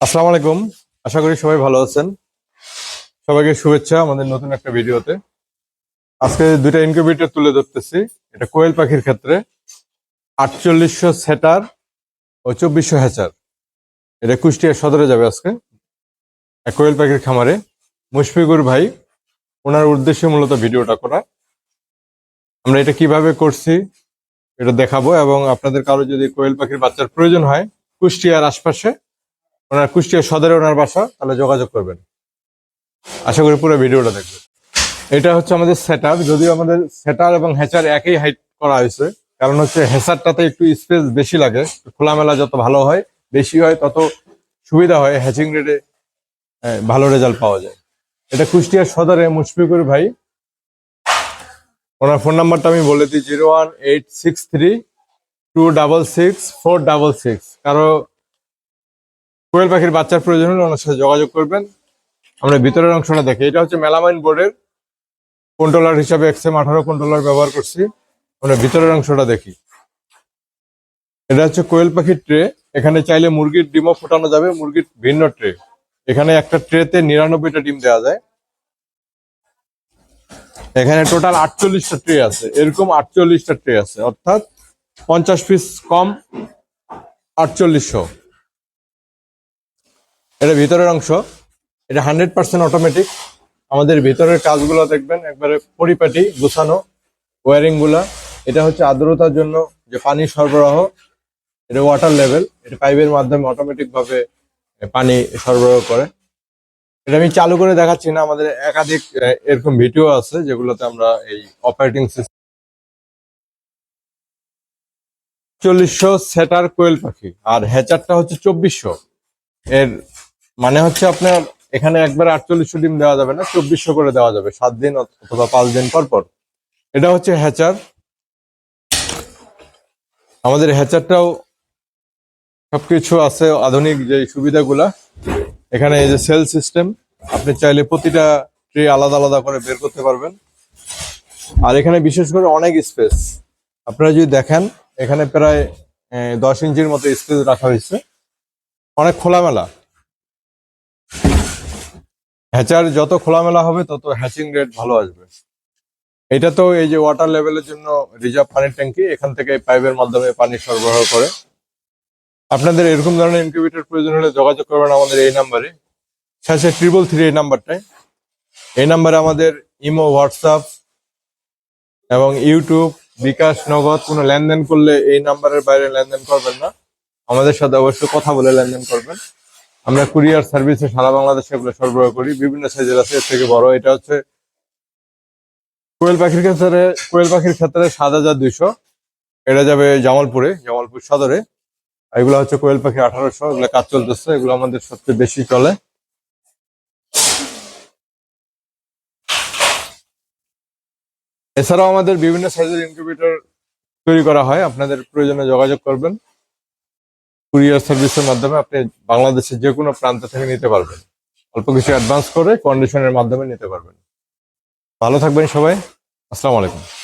আসসালামু আলাইকুম। আশা করি সবাই ভালো আছেন। সবাইকে শুভেচ্ছা আমাদের নতুন একটা ভিডিওতে। আজকে দুইটা ইনকিউবেটর তুলে ধরতেছি। এটা কোয়েল পাখির ক্ষেত্রে। আটচল্লিশশো সেটার ও চব্বিশশো হ্যাচার। এটা কুষ্টিয়া সদরে যাবে আজকে। কোয়েল পাখির খামারে। মুশফিকুর ভাই, ওনার উদ্দেশ্যে মূলত ভিডিওটা করা। আমরা এটা কীভাবে করছি, এটা দেখাবো এবং আপনাদের কারও যদি কোয়েল পাখির বাচ্চার প্রয়োজন হয়, কুষ্টিয়ার আশপাশে ওনার কুষ্টিয়া সদরে ওনার বাসা, তাহলে যোগাযোগ করবেন। আশা করি পুরো ভিডিওটা দেখবেন। এটা হচ্ছে আমাদের সেটার যদিও আমাদের সেটার এবং হ্যাচার একই হাইট করা হয়েছে, কারণ হচ্ছে হ্যাচারটাতে একটু স্পেস বেশি লাগে খোলামেলা যত ভালো হয়, বেশি হয় তত সুবিধা হয় হ্যাচিং রেটে ভালো রেজাল্ট পাওয়া যায়। এটা কুষ্টিয়া সদরে মুশফিকুর ভাই। ওনার ফোন নাম্বারটা আমি বলে দিই zero one eight six three two double six four double six কারও কোয়েল পাখির বাচ্চার প্রয়োজন হলে ওনার সাথে যোগাযোগ করবেন। আমরা ভিতরের অংশটা দেখি। এটা হচ্ছে মেলামাইন বোর্ডের কন্ট্রোলার হিসাবে এক্সএম আঠারো কন্ট্রোলার ব্যবহার করছি। আমরা ভিতরের অংশটা দেখি। এটা হচ্ছে কোয়েল পাখির ট্রে। এখানে চাইলে মুরগির ডিমও ফোটানো যাবে, মুরগির ভিন্ন ট্রে। এখানে একটা ট্রেতে নিরানব্বইটা ডিম দেওয়া যায়। এখানে টোটাল আটচল্লিশটা ট্রে আছে। এরকম আটচল্লিশটা ট্রে আছে। অর্থাৎ পঞ্চাশ পিস কম আটচল্লিশশো। এটা ভিতরের অংশ। এটা হান্ড্রেড পার্সেন্ট অটোমেটিক আমাদের ভিতরের কাজগুলো দেখবেন, একবারে পরিপাটি, গুছানো ওয়ারিংগুলা এটা হচ্ছে আর্দ্রতার জন্য যে পানি সরবরাহ, এটা ওয়াটার লেভেল এটা পাইপের মাধ্যমে অটোমেটিক ভাবে পানি সরবরাহ করে। এটা আমি চালু করে দেখাচ্ছি না, আমাদের একাধিক এরকম ভিডিও আছে যেগুলোতে আমরা এই অপারেটিং সিস্টেম চল্লিশশো সেটার কোয়েল পাখি। আর হ্যাচারটা হচ্ছে চব্বিশশো। এর মানে হচ্ছে আপনার এখানে একবার আটচল্লিশশো ডিম দেওয়া যাবে না, চব্বিশশো করে দেওয়া যাবে, সাত দিন অথবা পাঁচ দিন পর পর। এটা হচ্ছে হ্যাচার। আমাদের হ্যাচারটাও সবকিছু আছে, আধুনিক যে সুবিধাগুলা। এখানে এই যে সেল সিস্টেম, আপনি চাইলে প্রতিটা ট্রে আলাদা আলাদা করে বের করতে পারবেন। আর এখানে বিশেষ করে অনেক স্পেস। আপনারা যদি দেখেন, এখানে প্রায় দশ ইঞ্চির মতো স্পেস রাখা হয়েছে। অনেক খোলামেলা। হ্যাচার যত খোলামেলা হবে, তত হ্যাচিং রেট ভালো আসবে। এটা তো এই যে ওয়াটার লেভেলের জন্য রিজার্ভ পানির ট্যাঙ্কি, এখান থেকে পাইপের মাধ্যমে পানি সরবরাহ করে। আপনাদের এরকম ধরনের ইনকিউবেটর প্রয়োজন হলে যোগাযোগ করবেন আমাদের এই নাম্বারে। শেষে ট্রিপল থ্রি এই নাম্বারটায়। এই নাম্বারে আমাদের ইমো, হোয়াটসঅ্যাপ এবং ইউটিউব, বিকাশ, নগদ, কোনো লেনদেন করলে এই নাম্বারের বাইরে লেনদেন করবেন না। আমাদের সাথে অবশ্যই কথা বলে লেনদেন করবেন। আমরা কুরিয়ার সার্ভিসে সারা বাংলাদেশে এগুলো সরবরাহ করি। বিভিন্ন সাইজের আছে, এর থেকে বড়। এটা হচ্ছে কোয়েল পাখির ক্ষেত্রে, কোয়েল পাখির ক্ষেত্রে সাত হাজার দুইশো। এটা যাবে জামালপুরে, জামালপুর সদরে। এগুলো হচ্ছে কোয়েল পাখি আঠারোশো। এগুলো কাজ চলতেছে। এগুলো আমাদের সবচেয়ে বেশি চলে। এছাড়াও আমাদের বিভিন্ন সাইজের ইনকিউবেটর তৈরি করা হয়। আপনাদের প্রয়োজনে যোগাযোগ করবেন। কুরিয়ার সার্ভিসের মাধ্যমে আপনি বাংলাদেশের যে কোনো প্রান্ত থেকে নিতে পারবেন। অল্প কিছু অ্যাডভান্স করে কন্ডিশনের মাধ্যমে নিতে পারবেন। ভালো থাকবেন সবাই। আসসালামু আলাইকুম।